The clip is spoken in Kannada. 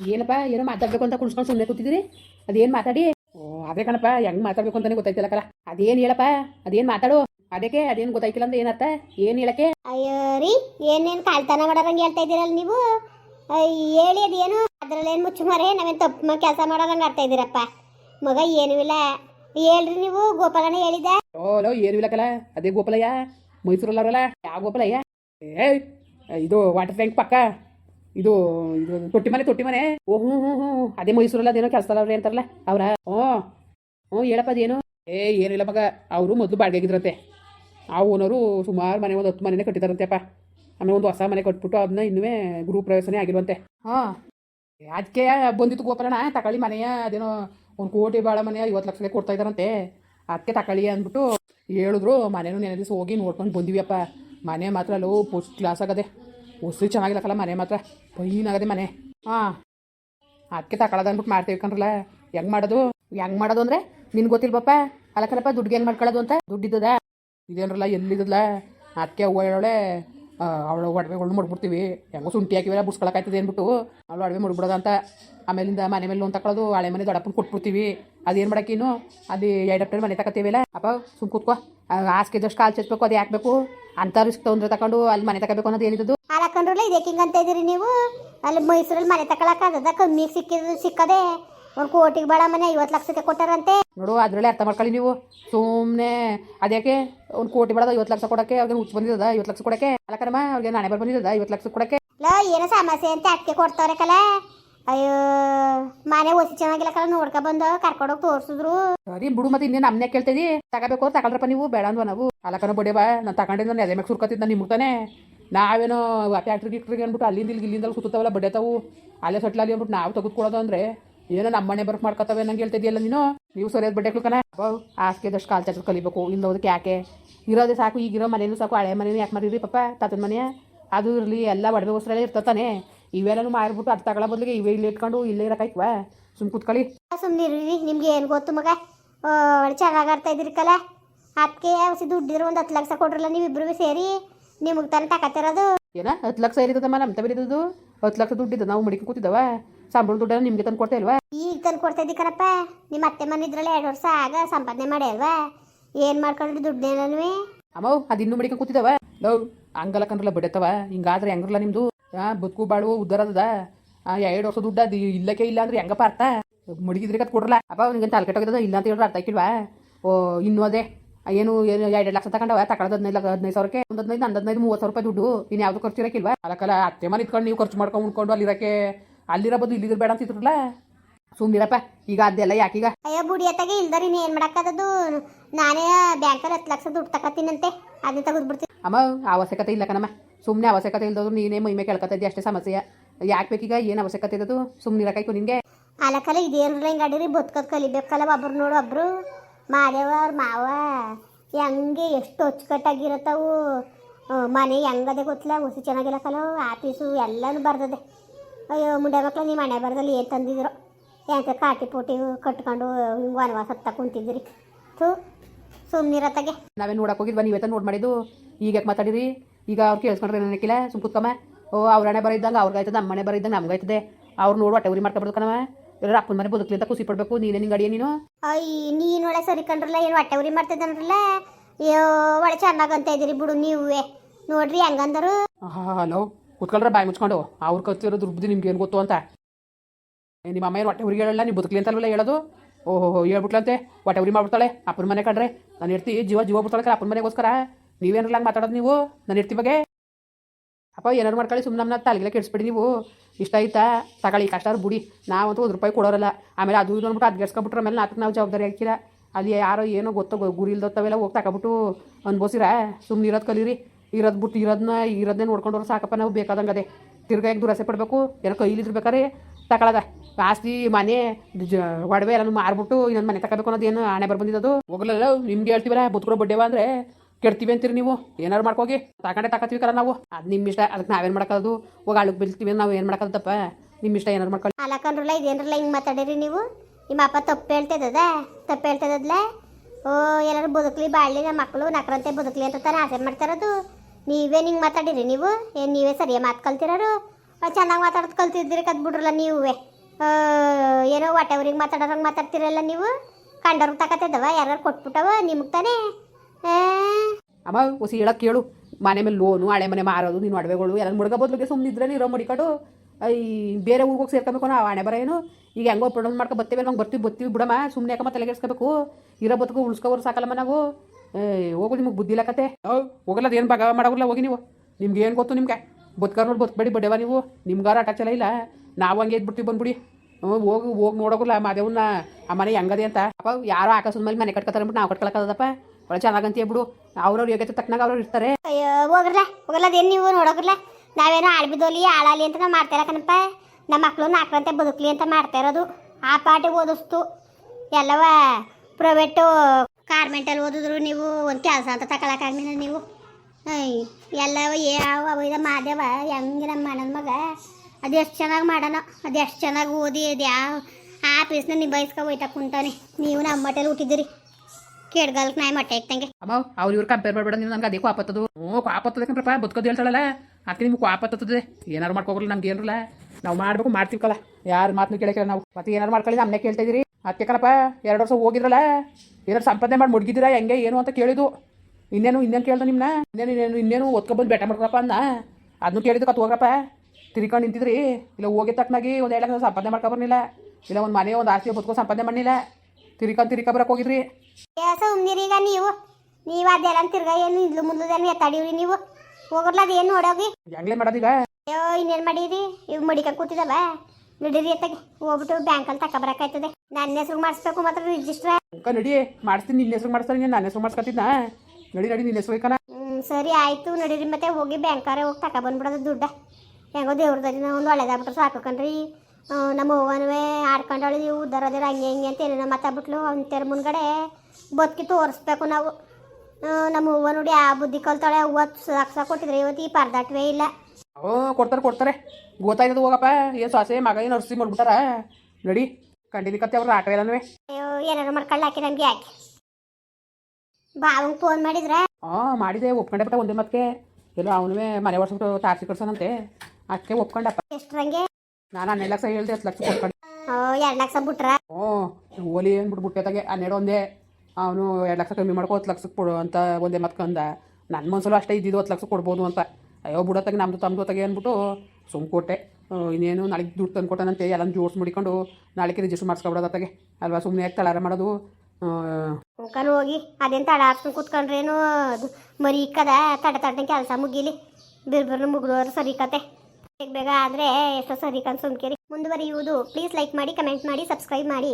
ಏನಪ್ಪ ಏನೋ ಮಾತಾಡ್ಬೇಕು ಅಂತ ಕುಣ್ಸ್ಕೊಂಡು ಸುಮ್ಮನೆ ಕೂತಿದ್ದೀರಿ? ಅದೇನು ಮಾತಾಡಿ? ಓ ಅದೇ ಕಣಪ್ಪ ಹೆಂಗ್ ಮಾತಾಡ್ಬೇಕು ಅಂತಾನೆ ಗೊತ್ತಾಯ್ತಿಲ್ಲ ಕಲ. ಅದೇನು ಹೇಳಪ್ಪ ಅದೇನು ಮಾತಾಡು? ಅದಕ್ಕೆ ಅದೇನು ಗೊತ್ತಾಯ್ತಿಲ್ಲ ಅಂದ್ರೆ ಏನರ್ಥ? ಏನು ಹೇಳಕ್ಕೆ? ಅಯ್ಯೋ ರೀ ಏನೇನು ಕಾಲ್ತನ ಮಾಡೋದಂಗೆ ಹೇಳ್ತಾ ಇದ್ದೀರಲ್ಲ ನೀವು? ಹೇಳಿ ಅದೇನು? ಅದ್ರಲ್ಲೇನು ಮುಚ್ಚು ಮರೆ ನಾವೇನು ತಪ್ಪು ಕೆಲಸ ಮಾಡೋದಂಗೆ ಆಡ್ತಾ ಇದ್ದೀರಪ್ಪ. ಮಗ ಏನೂ ಇಲ್ಲ. ಹೇಳ್ರಿ ನೀವು ಗೋಪಾಲನ ಹೇಳಿದ ಓ ಲೋ ಏನು ಇಲ್ಲ ಕಲ. ಅದೇ ಗೋಪಾಲಯ್ಯ ಮೈಸೂರಲ್ಲ ಯಾವ ಗೋಪಾಲಯ್ಯ? ಏ ಇದು ವಾಟರ್ ಟ್ಯಾಂಕ್ ಪಕ್ಕ. ಇದು ಇದು ತೊಟ್ಟಿ ಮನೆ ತೊಟ್ಟಿ ಮನೆ ಓ ಹ್ಞೂ ಹ್ಞೂ ಹ್ಞೂ ಅದೇ ಮೈಸೂರಲ್ಲ ಅದೇನೋ ಕೆಲಸದವ್ರೆ ಅಂತಾರಲ್ಲ ಅವ್ರ. ಹ್ಞೂ ಹ್ಞೂ ಹೇಳಪ್ಪ ಅದೇನು? ಏ ಏನಿಲ್ಲ ಮಗ ಅವರು ಮೊದಲು ಬಾಡಿಗೆಗಿದ್ರಂತೆ ಆ ಓನರು ಸುಮಾರು ಮನೆ ಒಂದು ಹತ್ತು ಮನೆನೇ ಕಟ್ಟಿದಾರಂತೆಪ್ಪ. ಆಮೇಲೆ ಒಂದು ಹೊಸ ಮನೆ ಕಟ್ಬಿಟ್ಟು ಅದನ್ನ ಇನ್ನೂ ಗೃಹ ಪ್ರವೇಶನೇ ಆಗಿರುವಂತೆ. ಹಾಂ. ಅದಕ್ಕೆ ಬಂದಿತ್ತು ಗೋಪರಣ ತಕಳಿ ಮನೆಯ ಅದೇನೋ ಒಂದು ಕೋಟಿ ಬಾಳ ಮನೆ ಐವತ್ತು ಲಕ್ಷಕ್ಕೆ ಕೊಡ್ತಾ ಇದ್ದಾರಂತೆ. ಅದಕ್ಕೆ ತಕಳಿ ಅಂದ್ಬಿಟ್ಟು ಹೇಳಿದ್ರು ಮನೆನೂ ನೆನೆ ದಿವಸ ಹೋಗಿ ನೋಡ್ಕೊಂಡು ಬಂದಿವಿಯಪ್ಪ. ಮನೆ ಮಾತ್ರ ಅಲ್ಲೂ ಪೋಸ್ಟ್ ಕ್ಲಾಸ್ ಆಗದೆ. ಹೊಸ ಚೆನ್ನಾಗಿಲ್ಲಕಲ್ಲ ಮನೆ ಮಾತ್ರ. ಫೈನ್ ಆಗದೆ ಮನೆ. ಹಾಂ. ಅದಕ್ಕೆ ತಗೊಳ್ಳೋದು ಅಂದ್ಬಿಟ್ಟು ಮಾಡ್ತೀವಿ ಕಣ್ರಲ್ಲ ಹೆಂಗೆ ಮಾಡೋದು? ಹೆಂಗೆ ಮಾಡೋದು ಅಂದರೆ ನಿನ್ಗೆ ಗೊತ್ತಿಲ್ವಪ್ಪ? ಅಲ್ಲಕ್ಕಲ್ಲಪ್ಪ ದುಡ್ಡು ಹೆಂಗೆ ಮಾಡ್ಕೊಳ್ಳೋದು ಅಂತ? ದುಡ್ಡಿದ್ದದ ಇದೇನ್ರಲ್ಲ ಎಲ್ಲಿದ್ದಲ್ಲ ಅದಕ್ಕೆ ಅವ್ವ ಅವಳು ಒಡವೆಗಳು ಮುಡ್ಬಿಡ್ತೀವಿ. ಹೆಂಗೋ ಶುಂಠಿ ಹಾಕಿವೆಲ್ಲ ಬುಡ್ಸ್ಕೊಳಕಾಯ್ತದೆ ಅಂದ್ಬಿಟ್ಟು ಅವಳು ಒಡವೆ ಮುಡ್ಬಿಡೋದಂತ ಆಮೇಲಿಂದ ಮನೆ ಮೇಲೆ ಲೋನ್ ತಗೊಳ್ಳೋದು ಹಳೆ ಮನೆ ದೊಡ್ಡಪ್ಪನ ಕೊಟ್ಬಿಡ್ತೀವಿ. ಅದೇನು ಮಾಡಕ್ಕೇನು ಅದು ಎರಡು ಹಪ್ಟರ್ ಮನೆ ತಗೋತೀವಿಲ್ಲ ಅಪ್ಪ, ಸುಮ್ ಕೂತ್ಕೋ. ಹಾಸಿಗೆ ಜಸ್ಟ್ ಕಾಲು ಚಚ್ಬೇಕು ಅದು ಯಾಕಬೇಕು? ಅಂತ ರಿಸ್ಕ್ ತೊಂದರೆ ತಗೊಂಡು ಅಲ್ಲಿ ಮನೆ ತಗೋಬೇಕು ಅನ್ನೋದು ಏನಿದ್ದು? ಹಾಲಕ್ಕಂಡ್ರಲ್ಲ ಇದಕ್ಕೆ ಅಂತ ಇದ್ದೀರಿ ನೀವು? ಅಲ್ಲಿ ಮೈಸೂರಲ್ಲಿ ಮನೆ ತಗೊಳಕ್ಕಾಗದ ಕಮ್ಮಿಗೆ ಸಿಕ್ಕಿದ್ರು ಸಿಕ್ಕದೆ ಒಂದು ಕೋಟಿಗೆ ಬಾಳ ಮನೆ ಐವತ್ತು ಲಕ್ಷಕ್ಕೆ ಕೊಟ್ಟಾರಂತೆ. ನೋಡು ಅದರಲ್ಲೇ ಅರ್ಥ ಮಾಡ್ಕೊಳ್ಳಿ ನೀವು. ಸುಮ್ಮನೆ ಅದ್ಯಾಕೆ ಒಂದು ಕೋಟಿ ಬೇಡ ಐವತ್ತು ಲಕ್ಷ ಕೊಡಕ್ಕೆ ಅವ್ರಿಗೆ ಹುಚ್ಚು ಬಂದಿದ್ದದ ಐವತ್ತು ಲಕ್ಷ ಕೊಡಕ್ಕೆ? ಅಲ್ಲಕರಮ್ಮ ಅವ್ರಿಗೆ ನಾಳೆ ಬರ್ ಬಂದಿದ್ದದ ಐವತ್ತು ಲಕ್ಷ ಕೊಡಕ್ಕೆ? ಲೋ ಏನೋ ಸಮಸ್ಯೆ ಅಂತ ಅಕ್ಕೆ ಕೊಡ್ತಾವ್ರೆ ಕಲ. ಅಯ್ಯೋ ಮನೆ ಒಸಿ ಚೆನ್ನಾಗಿಲ್ಲ ಕಲ ನೋಡ್ಕೊ ಬಂದು, ಕರ್ಕೊಂಡೋಗಿ ತೋರ್ಸಿದ್ರು. ಸರಿ, ಬಿಡು ಮತ್ತೆ ಇನ್ನೇನು ನಮ್ಮನೆ ಕೇಳ್ತಿದ್ದಿ ತಗೋಬೇಕು, ತಗೊಳ್ರಪ್ಪ ನೀವು, ಬೇಡ ಅಂದ್ವ ನಾವು. ಅಲ್ಲಕನ ಬಡಿ ಬಾ, ನಾನು ತಗೊಂಡಿದ್ದು ನಾನು ಎದೆ ಮ್ಯಾಗ ಸುರ್ಕತ್ತಿದ್ದ ನಿಮ್ಗೆ ತಾನೆ. ನಾವೇನೋ ಫ್ಯಾಕ್ಟ್ರಿ ಗಿಕ್ಟ್ರಿಗೆ ಅಂದ್ಬಿಟ್ಟು ಅಲ್ಲಿಂದ ಇಲ್ಲಿ ಇಲ್ಲಿಂದ ಸುತ್ತಾವಲ್ಲ ಬಡ್ಡೆತಾವು ಅಲ್ಲೇ ಸಟ್ಲ ಅಂದ್ಬಿಟ್ಟು ನಾವು ತೆಗೆದುಕೊಳ್ಳೋದು ಅಂದ್ರೆ ಏನೋ ನಮ್ಮ ಮನೆ ಬರ್ಕ್ ಮಾಡ್ಕೊತಾವೆ ನಂಗೆ ಹೇಳ್ತಿದ್ಯಲ್ಲ ನೀನು? ನೀವು ಸರಿಯಾದ ಬಡ್ಡೆಗಳು ಕಣ. ಆಸ್ಕೆದಷ್ಟು ಕಾಲು ಚಾಚು ಕಲಿಬೇಕು ಇಲ್ಲ ಹೋದಕ್ಕೆ ಯಾಕೆ? ಇರೋದೇ ಸಾಕು, ಈಗಿರೋ ಮನೇನು ಸಾಕು, ಹಳೆ ಮನೇನು ಯಾಕೆ ಮಾರಿರಿ ಪಾಪ, ತಾತನ ಮನೆ? ಅದು ಇರಲಿ, ಎಲ್ಲ ಒಡವೆ ಇರ್ತತಾನೆ ಇವೆಲ್ಲನೂ ಮಾರ್ಬಿಟ್ಟು ಅದು ತಗೊಳ್ಳೋ ಬದಲಿಗೆ ಇವೇ ಇಲ್ಲಿ ಇಟ್ಕೊಂಡು ಇಲ್ಲೇ ಇರಕಾಯ್ತವಾ ಸುಮ್ ಕೂತ್ಕೊಳ್ಳಿ. ಸುಮ್ಮನಿರಿ ನಿಮ್ಗೆ ಏನು ಗೊತ್ತು ಮಗ? ಚೆನ್ನಾಗಿ ಆಡ್ತಾ ಇದ್ರಿ ಕಲ ಅದಕ್ಕೆ ಹಸಿ ದುಡ್ಡಿದ್ರು ಒಂದು ಹತ್ತು ಲಕ್ಷ ಕೊಟ್ರಲ್ಲ ನೀವಿಬ್ರು ಸೇರಿ ನಿಮಗೆ ತಾನೇ ತಕತ್ತಿರೋದು ಏನ? ಹತ್ತು ಲಕ್ಷ ಇರ್ತದಮ್ಮ ನಮ್ಮ ತಬಿರಿದ್ದು ಹತ್ತು ಲಕ್ಷ ದುಡ್ಡಿದ್ದು ನಾವು ಮಡಿಕೆ ಕೂತಿದ್ದಾವ? ಸಂಬಳ ದುಡ್ಡ ನಿಮ್ಗೆ ತಂದು ಕೊಡ್ತಾ ಇಲ್ವಾ? ಈಗ ತಂದು ಕೊಡ್ತಾ ಇದ್ದಿ ಕಣಪ್ಪ. ನಿಮ್ಮ ಅತ್ತೆ ಮನೆ ಇದ್ರಲ್ಲ ಎರಡು ವರ್ಷ ಆಗ ಸಂಪಾದನೆ ಮಾಡಿ ಅಲ್ವಾ? ಏನು ಮಾಡ್ಕೊಂಡ್ರಿ ದುಡ್ಡೇನೂ ಅಮ್ಮವ್ ಅದಿನ್ನೂ ಇನ್ನೂ ಮಡಿಕೆ ಕೂತಿದ್ದಾವ? ಲವ್ ಹಂಗಲ್ಲ ಕಂಡ್ರಲ್ಲ ಬಿಡತ್ತವ? ಹಿಂಗಾದ್ರೆ ಹೆಂಗ್ರಲ್ಲ ನಿಮ್ದು? ಆ ಬದುಕು ಬಾಳು ಉದ್ದಾರದ ಎರಡು ವರ್ಷ ದುಡ್ಡು ಅದು ಇಲ್ಲಕ್ಕೆ ಇಲ್ಲ ಅಂದ್ರೆ ಹೆಂಗಪ್ಪ ಅರ್ಥ? ಮುಡುಗಿದ್ರೆ ಕತ್ ಕೊಡ್ರಲ್ಲ. ಅಪ್ಪ ಅವ್ನಿಗೆ ತಲೆ ಹೋಗದ ಇಲ್ಲ ಅಂತ ಹೇಳಿದ್ರೆ ಅರ್ಥ ಆಕಿಲ್ವಾ ಓ ಇನ್ನೂ ಅದೇ. ಏನು ಏನು ಎರಡು ಲಕ್ಷ ತಗೊಂಡವ ತಗೊಳ್ಳೋದು ಹದಿನೈದು ಲಕ್ಷ ಹದಿನೈದು ಸಾವಿರಕ್ಕೆ? ಒಂದು ಹದಿನೈದು ನಂದು ಹದಿನೈದು ಮೂವತ್ತು ಸಾವಿರ ರೂಪಾಯಿ ದುಡ್ಡು. ಇನ್ನು ಯಾವುದು ಖರ್ಚು ಇರೋಕ್ಕಿಲ್ವಾ ಅದಕ್ಕೆಲ್ಲ ಅತ್ತೆ ಮನೆ ಇಟ್ಕೊಂಡು ನೀವು ಖರ್ಚು ಮಾಡ್ಕೊಂಡು ಉಣ್ಕೊಂಡು ಅಲ್ಲಿರಕ್ಕೆ ಅಲ್ಲಿರೋ ಬದು ಇಲ್ಲಿದ್ರೆ ಬೇಡ ಅಂತಿದ್ರಲ್ಲ ಸುಮ್ಮನಿರಪ್ಪ ಈಗ ಅದೆಲ್ಲ ಯಾಕೀಗ ಅಯ್ಯೋ ಬುಡಿ ಅತ್ತಾಗೆ ಇಲ್ದರಿ ನೀ ಏನು ಮಾಡಕ್ಕದದು ನಾನೇ ಬ್ಯಾಂಕಲ್ಲಿ ಹತ್ತು ಲಕ್ಷ ದುಡ್ಡು ತಗೋತೀನಂತೆ ಅದನ್ನ ತೆಗೆದ್ಬಿಡ್ತೀನಿ. ಅಮ್ಮ ಅವಶ್ಯಕತೆ ಇಲ್ಲ ಕಣಮ್ಮ. ಸುಮ್ಮನೆ ಅವಶ್ಯಕತೆ ಇಲ್ದವ್ರು ನೀನೇ ಮೈಮೆ ಕೇಳ್ಕೊತಾ ಇದ್ದೀಯ ಅಷ್ಟೇ ಸಮಸ್ಯೆ. ಯಾಕೆ ಬೇಕೀಗ ಏನು ಅವಶ್ಯಕತೆ ಇರೋದು? ಸುಮ್ಮನೆ ಇರಕಾಯ್ತು ನಿನಗೆ. ಅಲಕಲ್ಲ ಇದೇನು ಹಿಂಗೆ ಅಡಿರಿ ಬದುಕೋದು ಕಲಿಬೇಕಲ್ಲ ಒಬ್ರು ನೋಡು ಒಬ್ರು. ಮಾದೇವ ಅವ್ರ ಮಾವ. ಹೆಂಗೆ ಎಷ್ಟು ಅಚ್ಚುಕಟ್ಟಾಗಿರತ್ತವು ಮನೆ ಹೆಂಗದೆ ಗೊತ್ತಿಲ್ಲ ಹುಸಿ ಚೆನ್ನಾಗಿಲ್ಲಕಲ್ಲ ಆಫೀಸು ಎಲ್ಲನೂ ಬರ್ದದೆ. ಅಯ್ಯೋ ಮುಂಡೆ ಮಕ್ಕಳು ನೀವು ಮನೆ ಬರ್ದಲ್ಲಿ ಏನು ತಂದಿದ್ರು ಯಾಕೆ ಕಾಟಿ ಪೂಟಿ ಕಟ್ಕೊಂಡು ಹಿಂಗೆ ವನವಾಸ ಹತ್ತ ಕುಂತಿದ್ರಿ ಥೂ ಸುಮ್ಮನಿರತ್ತಾಗೆ ನಾವೇ ನೋಡಕ್ಕೆ ಹೋಗಿದ್ವಾ ನೀವೇ ನೋಡಿ ನೋಡ್ ಮಾಡಿದ್ದು? ಈಗ ಯಾಕೆ ಮಾತಾಡಿರಿ ಈಗ ಅವ್ರು ಕೇಳಿಸ್ಕೊಂಡ್ರೆ ನನಗಿಲ್ಲ ಸುಮ್ ಕುತ್ಕಮ್ಮ. ಓ ಅವ್ರ ಹಣೆ ಬರ ಇದ್ದಂಗೆ ಅವ್ರಿಗಾಯ್ತದೆ ನಮ್ಮ ಮನೆ ಬರ ಇದ್ದಂಗೆ ನಮ್ಗಾಯ್ತದೆ ಅವ್ರು ನೋಡಿ ಹೊಟ್ಟೆ ಉರಿ ಮಾಡ್ಕೊಬಾರ್ದು ಕಣವ ಎಲ್ಲರೂ ಅಪ್ಪನ ಮನೆ ಬದುಕಲಿ ಅಂತ ಖುಷಿ ಪಡ್ಬೇಕು ನೀನೇ ನಿಂಗೆ ಅಡಿಯ ನೀನು? ಅಯ್ಯ ನೀನು ಒಳ್ಳೆ ಸರಿ ಕಂಡ್ರಲ್ಲ ಏನು ಹೊಟ್ಟೆ ಉರಿ ಮಾಡ್ತಿದ್ದನ್ರಲ್ಲ ಅಯ್ಯೋ ಒಳ್ಳೆ ಚೆನ್ನಾಗಂತ ಇದ್ದೀರಿ ಬಿಡು ನೀವೇ. ನೋಡ್ರಿ ಹೆಂಗಂದರು. ಹಲೋ. ಕುತ್ಕೊಂಡ್ರೆ ಬಾಯಿ ಮುಚ್ಕೊಂಡು. ಅವ್ರು ಕತ್ತಿರೋ ದುರ್ಬುದ್ಧಿ ನಿಮ್ಗೆ ಏನು ಗೊತ್ತು ಅಂತ. ನಿಮ್ಮ ಅಮ್ಮ ಏನು ಹೊಟ್ಟೆ ಉರಿ ಹೇಳಲ್ಲ ನೀವು ಬದುಕಲಿ ಅಂತಲ್ವಲ್ಲ ಹೇಳೋದು? ಓಹೋ ಹೇಳ್ಬಿಟ್ಲಂತೆ. ಹೊಟ್ಟೆ ಉರಿ ಮಾಡ್ಬಿಡ್ತಾಳೆ. ಅಪ್ಪನ ಮನೆ ಕಂಡ್ರೆ. ನಾನು ಇರ್ತಿ ಜೀವ ಜೀವ ಬಿಡ್ತಾಳೆ ಅಪ್ಪನ ಮನೆಗೋಸ್ಕರ. ನೀವೇನಲ್ಲ ಹಂಗೆ ಮಾತಾಡೋದು ನೀವು? ನಾನು ಇರ್ತಿ ಬಗ್ಗೆ? ಅಪ್ಪ, ಏನಾರು ಮಾಡ್ಕೊಳ್ಳಿ ಸುಮ್ಮನೆ ನಮ್ಮನ್ನ ತಲೆಗೆಲ್ಲ ಕೆಡಿಸ್ಬೇಡಿ ನೀವು. ಇಷ್ಟ ಆಯ್ತಾ? ತಗೊಳ್ಳಿ ಕಷ್ಟ ಆದ್ರೆ ಬುಡಿ. ನಾವಂತೂ ಒಂದು ರೂಪಾಯಿ ಕೊಡೋರಲ್ಲ. ಆಮೇಲೆ ಅದು ಇದು ಅದು ಗೆಡ್ಸ್ಕೊಬಿಟ್ರೆ ಆಮೇಲೆ ನಾಲ್ಕು ನಾವು ಜವಾಬ್ದಾರಿ ಹಾಕಿರ ಅಲ್ಲಿ ಯಾರೋ ಏನೋ ಗೊತ್ತೋ ಗುರಿ ಇಲ್ದತ್ತವೆಲ್ಲ ಹೋಗಿ ತಗೊಬಿಟ್ಟು ಅನ್ಬೋಸಿರ ಸುಮ್ಮನೆ ಇರೋದು ಕಲೀರಿ. ಇರೋದು ಬಿಟ್ಟು ಇರೋದನ್ನ ಇರೋದನ್ನೇ ನೋಡ್ಕೊಂಡವ್ರು ಸಾಕಪ್ಪ ನಾವು ಬೇಕಾದಂಗೆ ಅದೇ. ತಿರ್ಗಾ ಹೆಂಗೆ ದುರಾಸೆ ಪಡಬೇಕು? ಏನೋ ಕೈಲಿದ್ರು ಬೇಕಾರೆ ತಗೊಳದ. ಆಸ್ತಿ, ಮನೆ ಒಡವೆ ಎಲ್ಲ ಮಾರ್ಬಿಟ್ಟು ಇನ್ನೊಂದು ಮನೆ ತಗೋಬೇಕು ಅನ್ನೋದು ಏನು ಆಣೆ ಬರ್ಬಂದಿದ್ದು ಹೋಗಲಲ್ಲ ಹೋಗಲ್ಲ ನಿಮ್ಗೆ ಹೇಳ್ತೀವಲ್ಲ ಬದುಕೋ ಬಡ್ಡೆವ ಅಂದರೆ? ಕೆಡ್ತೀವಿ ಅಂತೀರಿ ನೀವು? ಏನಾರು ಮಾಡ್ಕೋಗಿ? ತಗೊಂಡೆ ತಾಕತ್ತೀವಿ ಕರ ನಾವು? ಅದು ನಿಮ್ಮ ಇಷ್ಟ ಅದಕ್ಕೆ ನಾವೇನು ಮಾಡ್ಕೋದು ಹೋಗಿ ಅಳಗೆ ಬೀಳ್ತೀವಿ ನಾವು ಏನು ಮಾಡೋಕ್ಕದಪ್ಪ ನಿಮ್ಮ ಇಷ್ಟ ಏನಾರು ಮಾಡ್ಕೊಳ್ಳಿ. ಅಲಕಂಡ್ರಲ್ಲ ಇದೇನ್ರಲ್ಲ ಹಿಂಗೆ ಮಾತಾಡಿರಿ ನೀವು? ನಿಮ್ಮ ಅಪ್ಪ ತಪ್ಪು ಹೇಳ್ತಿದ್ದದ? ತಪ್ಪು ಹೇಳ್ತಿದ್ದದ್ಲ? ಓ ಎಲ್ಲರೂ ಬದುಕಲಿ ಬಾಳ್ಲಿ ನಮ್ಮ ಮಕ್ಕಳು ನಕ್ರಂತೆ ಬದುಕಲಿ ಅಂತ ತಾನೇ ಆಸೆ ಮಾಡ್ತಾರದು ನೀವೇ ಹಿಂಗೆ ಮಾತಾಡಿರಿ ನೀವು? ಏನು ನೀವೇ ಸರಿಯಾಗಿ ಮಾತು ಕಲ್ತಿರೋರು? ಚೆನ್ನಾಗಿ ಮಾತಾಡೋದು ಕಲ್ತಿದ್ದೀರಿ ಕದ್ಬಿಡ್ರಲ್ಲ ನೀವೇ. ಆ, ಏನೋ ಹೊಟ್ಟೆವ್ರಿಗೆ ಮಾತಾಡೋರಂಗೆ ಮಾತಾಡ್ತಿರಲ್ಲ ನೀವು? ಕಂಡವ್ರಿಗೆ ತಕತ್ತದವ ಯಾರು ಕೊಟ್ಬಿಟ್ಟವ? ನಿಮ್ಗೆ ತಾನೇ? ಅಮ್ಮ ಹೊಸಿ ಹೇಳಕ್ ಕೇಳು. ಮನೆ ಮೇಲೆ ಲೋನು, ಹಳೆ ಮನೆ ಮಾರೋದು, ನೀನು ಅಡವೆಗಳು, ಎಲ್ಲ ಮುಡ್ಗ ಸುಮ್ಮನೆ ಇದ್ರೆ ಇರೋ ಮಡಿಕಾಡು ಐ, ಬೇರೆ ಊರಿಗೆ ಹೋಗಿ ಸೇರ್ಕೊಬೇಕು ನಾವು, ಹಣೆ ಬರ ಏನು? ಈಗ ಹೆಂಗೋ ಪ್ರೊಡೌನ್ ಮಾಡ್ಕೊ ಬರ್ತೀವಿ ನಂಗೆ ಬರ್ತೀವಿ ಬರ್ತೀವಿ ಬಿಡಮ್ಮ. ಸುಮ್ಮನೆ ಯಾಕಮ್ಮ ತಲೆಗೆಡ್ಸ್ಕೋಬೇಕು ಇರೋ ಬದುಕು ಉಳ್ಸ್ಕೊಬರು ಸಾಕಲ್ಲಮ್ಮ ನಾವು. ಹೋಗು, ನಿಮಗೆ ಬುದ್ಧಿ ಕತೆ. ಹೋಗಲ್ಲ, ಅದೇನು ಭಾಗ ಮಾಡೋಲ್ಲ ಹೋಗಿ ನೀವು. ನಿಮ್ಗೆ ಏನು ಗೊತ್ತು ನಿಮಗೆ? ಬದುಕಾರ ನೋಡಿ ಬದುಕಬೇಡಿ, ಬಡೇವ ನೀವು. ನಿಮ್ಗಾರ ಆಟ ಚಲ ಇಲ್ಲ. ನಾವು ಹಂಗೆ ಇದ್ಬಿಡ್ತೀವಿ, ಬಂದ್ಬಿಡಿ. ಹೋಗಿ ಹೋಗಿ ನೋಡೋಗಲ್ಲ, ಮಾದೇವನ್ನ. ಆ ಮನೆ ಹೆಂಗದೆ ಅಂತ. ಅಪ್ಪ, ಯಾರೋ ಆಕಾಶದ ಮೇಲೆ ಮನೆ ಅಂದ್ಬಿಟ್ಟು ನಾವು ಕಟ್ಕೊಳಕ್ಕದಪ್ಪ ಒಳ್ಳೆ ಚೆನ್ನಾಗಂತೀಯ ಬಿಡು. ಅವ್ರವ್ರು ಯೋಗ್ಯತೆ ತಕ್ಕನಾಗ ಅವ್ರವ್ರು ಇರ್ತಾರೆ. ಅಯ್ಯೋ ಹೋಗ್ರಲ್ಲ ಹೋಗಲ್ಲ ಅದೇನು ನೀವು ನೋಡೋಗ್ರಲ್ಲ ನಾವೇನೋ ಆಳ್ಬಿದೋಲಿ ಆಳಾಲಿ ಅಂತ ನಾವು ಮಾಡ್ತಾ ಕಣಪ್ಪ. ನಮ್ಮ ಮಕ್ಕಳು ನಾಲ್ಕಂತೆ ಬದುಕಲಿ ಅಂತ ಮಾಡ್ತಾ ಇರೋದು. ಆ ಪಾಟಿ ಓದಿಸ್ತು. ಎಲ್ಲವ ಪ್ರೈವೇಟು ಕಾರ್ಮೆಂಟಲ್ಲಿ ಓದಿದ್ರು ನೀವು, ಒಂದು ಕೆಲಸ ಅಂತ ತಗೊಳಕ್ಕಾಗಲಿಲ್ಲ ನೀವು. ಎಲ್ಲವ ಯಾವ ಅವ ಇದ ಮಾದೇವ ಹೆಂಗೆ ನಮ್ಮ ಅಣ್ಣನ ಮಗ? ಅದು ಎಷ್ಟು ಚೆನ್ನಾಗಿ ಮಾಡೋಣ ಅದು ಎಷ್ಟು ಚೆನ್ನಾಗಿ ಓದಿ, ಅದು ಯಾವ ಆಫೀಸ್ನ ನಿಭಾಯಿಸ್ಕೊ ಹೋಯ್ತಾ ಕುಂತಾನೆ. ನೀವು ನಮ್ಮ ಮಟ್ಟಲ್ಲಿ ಹುಟ್ಟಿದ್ದೀರಿ. ಕೇಡ್ಗಲ್ಕ್ ನಾಯಿ ಮೊಟ್ಟೆ ಇಟ್ಟಂಗೆ. ಅಮ್ಮ, ಅವ್ರು ಇವ್ರು ಕಂಪೇರ್ ಮಾಡ್ಬೇಡ, ನೀವು ನಂಗೆ ಅದೇ ಕ್ವಾಪತ್ತದು ಹ್ಞೂ ಕ್ವಾಪತ್ತದ ಕಣ್ರಪ್ಪ ಬದುಕೋದು ಹೇಳ್ತಾಳಲ್ಲ. ಅದಕ್ಕೆ ನಿಮ್ಗೆ ಕ್ವಾಪತ್ತದ ಏನಾರು ಹೋಗ್ಲಿ ನಮ್ಗೆ ಏನಿರಲ್ಲ. ನಾವು ಮಾಡ್ಬೇಕು ಮಾಡ್ತೀವಲ್ಲ ಯಾರು ಮಾತನ್ನು ಕೇಳಕ್ಕಿಲ್ಲ ನಾವು. ಮತ್ತೆ ಏನಾರು ಮಾಡ್ಕೊಳ್ಳಿ ನಮ್ಮನೆ ಕೇಳ್ತಾ ಇದೀರಿ. ಅದಕ್ಕೆ ಕಣಪ್ಪ, ಎರಡು ವರ್ಷ ಹೋಗಿದ್ರಲ್ಲ. ಏನಾರು ಸಂಪಾದನೆ ಮಾಡಿ ಮುಡ್ಗಿದ್ದೀರಾ, ಹೆಂಗೆ, ಏನು ಅಂತ ಕೇಳಿದ್ದು. ಇನ್ನೇನು ಇನ್ನೇನು ಕೇಳ್ದ ನಿಮ್ಮನ್ನ ಇನ್ನೇನು ಇನ್ನೇನು ಇನ್ನೇನು ಓದ್ಕೊಬಂದು ಬೆಟ್ಟ ಮಾಡ್ಕೊಳಪ್ಪ ಅನ್ನ ಅದನ್ನು ಕೇಳಿದ್ದು ಕತ್ ಹೋಗ್ರಪ್ಪ. ತಿರ್ಕೊಂಡು ನಿಂತಿದ್ರಿ. ಇಲ್ಲ ಹೋಗಿದ ತಕ್ಕನಾಗಿ ಒಂದು ಎರಡು ಲಕ್ಷ ಸಂಪಾದನೆ ಮಾಡ್ಕೊಬರ್ನಿಲ್ಲ ಇಲ್ಲ ಒಂದು ಮನೆ, ಒಂದು ಆಸ್ತಿ ಬದುಕೋ ಸಂಪಾದನೆ ಮಾಡಲಿಲ್ಲ. ತಿರ್ಕೊಂಡು ತಿರ್ಕ ಬರಕ್ ಹೋಗಿದ್ರಿ? ಈಗ ನೀವು. ನೀವು ಅದೆಲ್ಲ ತಿರ್ಗ ಏನು ಇದ್ಲು ಮುಂದದೇನು ಎತ್ತಾಡಿವ್ರಿ ನೀವು? ಹೋಗ್ಲ ಅದೇನು ನೋಡೋಗಿ? ಹೆಂಗ್ಲೇ ಮಾಡೋದೀಗ ಅಯ್ಯೋ ಇನ್ನೇನು ಮಾಡಿರಿ ಇವ್ ಮಡಿಕ ಕೂತಿದವ ನಡೀರಿ ಎತ್ತಾಗಿ. ಹೋಗ್ಬಿಟ್ಟು ಬ್ಯಾಂಕಲ್ಲಿ ತಗೊಬರಕಾಯ್ತದೆ ನನ್ನ ಹೆಸರು ಮಾಡಿಸ್ಬೇಕು ಮಾತ್ರ ರಿಜಿಸ್ಟ್ರ ಅಕ್ಕ ನಡಿ. ಮಾಡಿಸ್ತೀನಿ. ನಿನ್ನ ಹೆಸರು ಮಾಡಿಸ್ತಾರೆ ನೀನು ನನ್ನ ಹೆಸರು ಮಾಡಿಸ್ಕೊತಿದ್ನ? ನಡಿ ನಡಿ ನಿನ್ನ ಹೆಸರು ಹ್ಞೂ ಸರಿ ಆಯಿತು. ನಡೀರಿ ಮತ್ತೆ ಹೋಗಿ ಬ್ಯಾಂಕಾರೆ ಹೋಗಿ ತಗೊಬಂದ್ಬಿಡೋದು ದುಡ್ಡ. ಹೆಂಗೋ ದೇವ್ರದಲ್ಲಿ ಒಂದು ಒಳ್ಳೇದಾಗ್ಬಿಟ್ರೆ ಸಾಕು ಕಣ್ರಿ. ನಮ್ಮ ಅವ್ವನವೇ ಆಡ್ಕೊಂಡಳು ನೀವು ಉದ್ದಾರದಿರ ಹಂಗೆ ಹಿಂಗೆ ಅಂತ ಏನೇನೋ ಮಾತಾಡ್ಬಿಟ್ಲು ಅಂತೆರ ಮುಂದ್ಗಡೆ ಬದುಕಿ ತೋರಿಸ್ಬೇಕು ನಾವು. ನಮ್ಮ ಅವ್ವ ನೋಡಿ ಆ ಬುದ್ಧಿ ಕಲ್ತಾಳೆ ಹೂವತ್ತು ಲಕ್ಷ ಕೊಟ್ಟಿದ್ರೆ. ಇವತ್ತು ಈ ಪರದಾಟವೇ ಇಲ್ಲ. ಓ ಕೊಡ್ತಾರೆ ಕೊಡ್ತಾರೆ. ಗೊತ್ತಾಯ್ತದ ಹೋಗಪ್ಪ. ಏನು ಸಾಸೆ ಮಗ ಏನು ಅರ್ಸಿ ಮಾಡ್ಬಿಟ್ಟಾರ? ನಡಿ ಕಂಟಿನ್ಯೂ ಕತ್ತೆ ಅವ್ರ ಆಟ ಎಲ್ಲನೂ ಅಯ್ಯೋ ಏನಾರು ಮಾಡ್ಕೊಂಡು ಹಾಕಿ ನಮ್ಗೆ ಯಾಕೆ ಬಾವಂಗೆ ಫೋನ್ ಮಾಡಿದ್ರೆ. ಹಾಂ ಮಾಡಿದೆ ಒಪ್ಕೊಂಡೆ ಬಿಟ್ಟ ಒಂದೇ ಮತ್ತೆ ಎಲ್ಲೋ ಅವನುವೇ ಮನೆ ವರ್ಷಬಿಟ್ಟು ತಾರ್ಸಿ ಕಳ್ಸನಂತೆ. ಅದಕ್ಕೆ ಒಪ್ಕೊಂಡಪ್ಪ. ಎಷ್ಟ್ರಂಗೆ? ನಾನು ಹನ್ನೆರಡು ಲಕ್ಷ ಹೇಳ್ದೆ ಹತ್ತು ಲಕ್ಷ ಕೊಟ್ಕೊಂಡು ಎರಡು ಲಕ್ಷ ಬಿಟ್ರ? ಹ್ಞೂ ಓಲಿ ಅಂದ್ಬಿಟ್ಟು ಬಿಟ್ಟೆತಾಗೆ ಹನ್ನೆರಡು ಒಂದೇ. ಅವನು ಎರಡು ಲಕ್ಷ ಕಮ್ಮಿ ಮಾಡ್ಕೊ ಹತ್ತು ಲಕ್ಷಕ್ಕೆ ಕೊಡು ಅಂತ ಒಂದೇ ಮತ್ಕಂದ ನನ್ನ ಮನ್ಸಲ್ಲೂ ಅಷ್ಟೇ ಇದ್ದಿದ್ದು ಹತ್ತು ಲಕ್ಷ ಕೊಡ್ಬೋದು ಅಂತ. ಅಯ್ಯೋ ಬಿಡತ್ತಾಗೆ ನಮ್ಮದು ತಮ್ಮದು ತಗೆ ಅಂದ್ಬಿಟ್ಟು ಸುಮ್ ಕೊಟ್ಟೆ. ಇನ್ನೇನು ನಾಳೆ ದುಡ್ಡು ತಂದು ಕೊಟ್ಟನಂತೆ ಎಲ್ಲ ಜೋಡ್ಸ್ ಮುಡಿಕೊಂಡು ನಾಳೆಗೆ ರಿಜಿಸ್ಟರ್ ಮಾಡಿಸ್ಕೊಬಿಡೋದತ್ತಾಗೆ ಅಲ್ವಾ ಸುಮ್ಮನೆ ಯಾಕೆ ತಳಾರ ಮಾಡೋದು? ಮುಖನ ಹೋಗಿ ಅದೇನು ತಡ ಹಾಕ್ಸ್ಕೊಂಡು ಕೂತ್ಕೊಂಡ್ರೇನು ಮರಿ ಇಕ್ಕದ ತಡ ತಡ ಕೆಲಸ ಮುಗೀಲಿ. ಬಿರ್ಬರ್ನ ಮುಗಿದೋರು ಸರಿ ಕತೆ. ಬೇಗ ಬೇಗ ಆದರೆ ಎಸ್ ಸರಿ ಕನ್ ಸುಮ್ಕೇರಿ ಮುಂದುವರಿಯುವುದು. ಪ್ಲೀಸ್ ಲೈಕ್ ಮಾಡಿ ಕಮೆಂಟ್ ಮಾಡಿ ಸಬ್ಸ್ಕ್ರೈಬ್ ಮಾಡಿ.